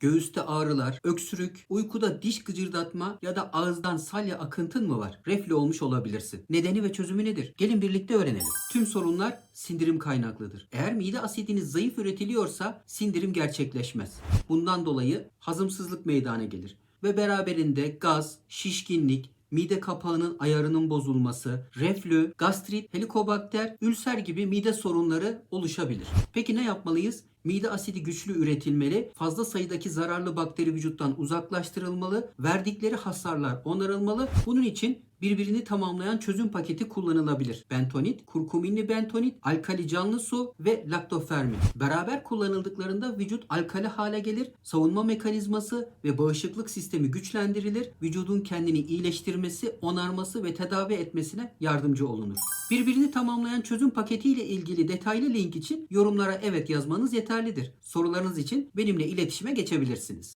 Göğüste ağrılar, öksürük, uykuda diş gıcırdatma ya da ağızdan salya akıntın mı var? Reflü olmuş olabilirsin. Nedeni ve çözümü nedir? Gelin birlikte öğrenelim. Tüm sorunlar sindirim kaynaklıdır. Eğer mide asidiniz zayıf üretiliyorsa sindirim gerçekleşmez. Bundan dolayı hazımsızlık meydana gelir ve beraberinde gaz, şişkinlik, mide kapağının ayarının bozulması, reflü, gastrit, helikobakter, ülser gibi mide sorunları oluşabilir. Peki ne yapmalıyız? Mide asidi güçlü üretilmeli, fazla sayıdaki zararlı bakteri vücuttan uzaklaştırılmalı, verdikleri hasarlar onarılmalı. Bunun için birbirini tamamlayan çözüm paketi kullanılabilir. Bentonit, kurkuminli bentonit, alkali canlı su ve laktofermin. Beraber kullanıldıklarında vücut alkali hale gelir, savunma mekanizması ve bağışıklık sistemi güçlendirilir, vücudun kendini iyileştirmesi, onarması ve tedavi etmesine yardımcı olunur. Birbirini tamamlayan çözüm paketiyle ilgili detaylı link için yorumlara evet yazmanız yeterlidir. Sorularınız için benimle iletişime geçebilirsiniz.